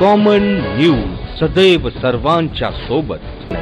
Common news सदैव सर्वांच्या सोबत.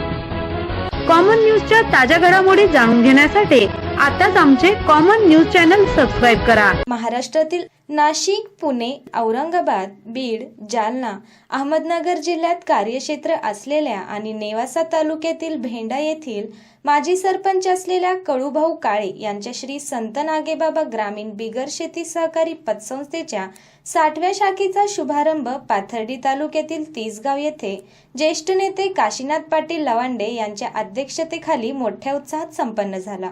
कॉमन न्यूजच्या ताज्या घडामोडी जाणून घेण्यासाठी आताच आमचे कॉमन न्यूज चॅनल सबस्क्राईब करा. महाराष्ट्रातील नाशिक पुणे औरंगाबाद बीड जालना अहमदनगर जिल्ह्यात कार्यक्षेत्र असलेल्या आणि नेवासा तालुक्यातील भेंडा येथील माजी सरपंच असलेल्या कळूभाऊ काळे यांच्या श्री संत नागेबाबा ग्रामीण बिगर शेती सहकारी पतसंस्थेच्या साठव्या शाखेचा शुभारंभ पाथर्डी तालुक्यातील तिसगाव येथे ज्येष्ठ नेते काशीनाथ पाटील लवांडे यांच्या अध्यक्षतेखाली मोठ्या उत्साहात संपन्न झाला.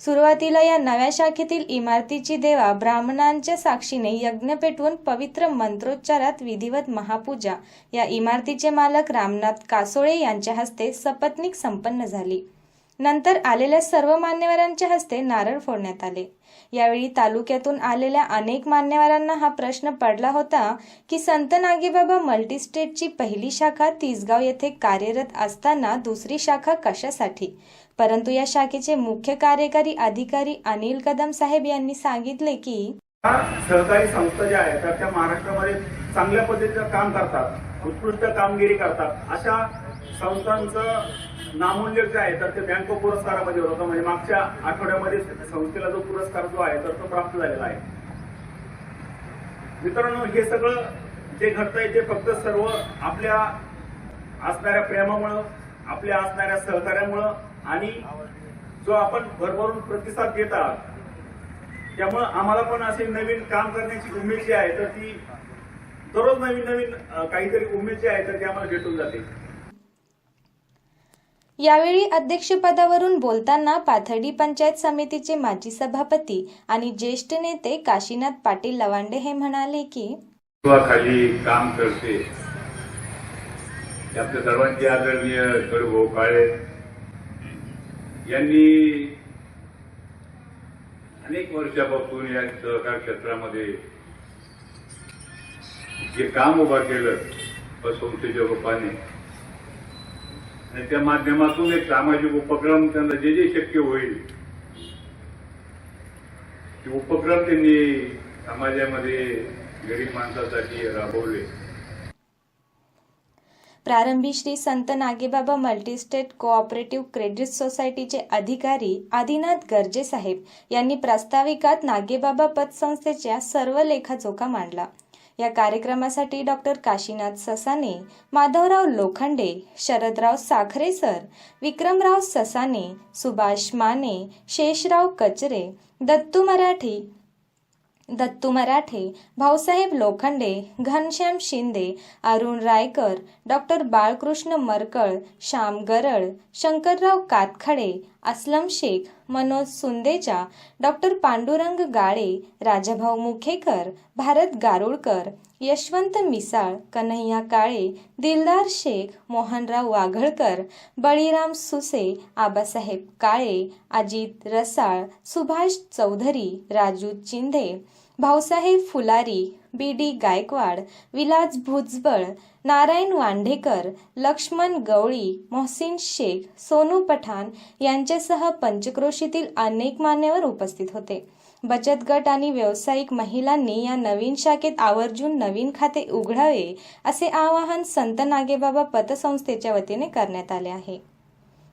सुरुवातीला या नव्या शाखेतील इमारतीची देवा ब्राह्मणांच्या साक्षीने यज्ञ पेटवून पवित्र मंत्रोच्चारात विधिवत महापूजा. या इमारतीचे मालक रामनाथ कासोळे यांच्या हस्ते सपत्नीक संपन्न झाली. नंतर आलेल्या सर्व मान्यवरांच्या हस्ते नारळ फोडण्यात आले. यावेळी तालुक्यातून आलेल्या अनेक मान्यवरांना हा प्रश्न पडला होता की संत नागेबाबा मल्टीस्टेटची पहिली शाखा तिसगाव येथे कार्यरत असताना दुसरी शाखा कशासाठी? परंतु या शाखेचे मुख्य कार्यकारी अधिकारी अनिल कदम साहेब यांनी सांगितले की सहकारी संस्था ज्या आहेत तर त्या महाराष्ट्रामध्ये चांगल्या पद्धतीचं काम करतात उत्कृष्ट कामगिरी करतात. अशा संस्थांचं नामूल्यक जे आहे तर ते बँक पुरस्कारामध्ये होतं. म्हणजे मागच्या आठवड्यामध्ये संस्थेला जो पुरस्कार जो आहे तर तो प्राप्त झालेला आहे. मित्रांनो हे सगळं जे घडतंय ते फक्त सर्व आपल्या असणाऱ्या प्रेमामुळं आपल्या असणाऱ्या सहकार्यामुळं आणि जो आपण भरभरून प्रतिसाद देत आहात त्यामुळं आम्हाला पण असे नवीन काम करण्याची उमेद जी आहे तर ती दररोज नवीन नवीन काहीतरी उमेद जी आहे तर ती आम्हाला भेटून जाते. यावेळी अध्यक्षपदावरून बोलताना पाथर्डी पंचायत समितीचे माजी सभापती आणि ज्येष्ठ नेते काशीनाथ पाटील लवांडे हे म्हणाले की खाली काम करते. आपल्या सर्वांचे आदरणीय भाऊ काळे यांनी अनेक वर्षापासून या सहकार क्षेत्रामध्ये जे काम उभं केलं संस्थेच्या रूपाने आणि त्या माध्यमातून एक सामाजिक उपक्रम त्यांना जे जे शक्य होईल. ते उपक्रम त्यांनी समाजामध्ये गरीब माणसासाठी राबवले. प्रारंभी श्री संत नागेबाबा मल्टीस्टेट कोऑपरेटिव्ह क्रेडिट सोसायटीचे अधिकारी आदिनाथ गर्जे साहेब यांनी प्रास्ताविकात नागेबाबा पतसंस्थेच्या सर्व लेखाजोखा मांडला. या कार्यक्रमासाठी doctor Kashinath Sasane Madhavrao Lokhande Sharadrao Sakhare sir Vikramrao Sasane Subhash Mane Sheshrao Kachare Dattu Marathi Dattu Marathe Bhausaheb Lokhande Ghanshyam Shinde Arun Raykar doctor Balkrishna Markal Shyam Garal Shankarrao Katkhade Aslam Shaikh Manoj Sundeja doctor Pandurang Gale Rajabhau Mukhekar Bharat गारुळकर Yashwant Misal Kanhaiya Kale Dildar Shaikh Mohanrao Waghalkar Baliram Suse Abasaheb Kale Ajit Rasal Subhash Chaudhari Raju Chindhe Bhausaheb Phulari B D Gaikwad Vilas Bhujbal Narayan Wandhekar Laxman Gawali Mohsin Shaikh Sonu Pathan यांच्यासह पंचक्रोशीतील अनेक मान्यवर उपस्थित होते. बचत गट आणि व्यावसायिक महिलांनी या नवीन शाखेत आवर्जून नवीन खाते उघडावे असे आवाहन संत नागेबाबा पतसंस्थेच्या वतीने करण्यात आले आहे.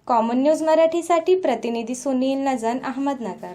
कॉमन न्यूज मराठीसाठी प्रतिनिधी सुनील नजन अहमदनगर.